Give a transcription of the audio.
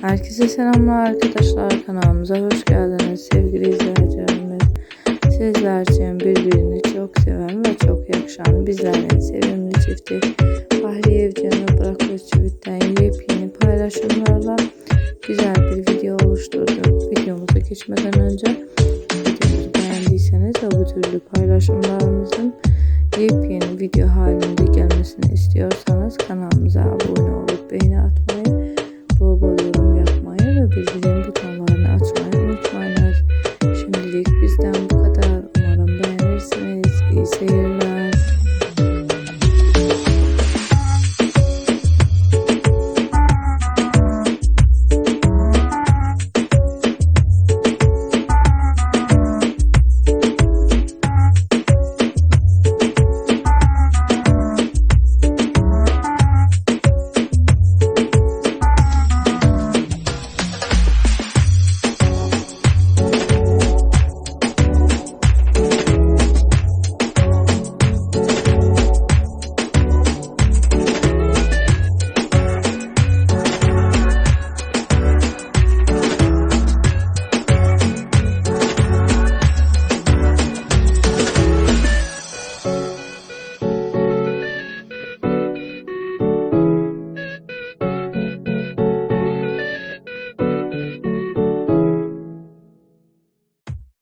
Herkese selamlar arkadaşlar kanalımıza hoş geldiniz sevgili izleyicilerimiz. Sizler için birbirini çok seven ve çok yakışan bizlerin sevimli çifti Fahriye Evcen ve Burak Özçivit'ten yepyeni paylaşımlarla güzel bir video oluşturduk. Videomuza geçmeden önce videomuzu beğendiyseniz ve bu türlü paylaşımlarımızın yepyeni video halinde gelmesini istiyorsanız kanalımıza abone olup beğeni atmayı Israel.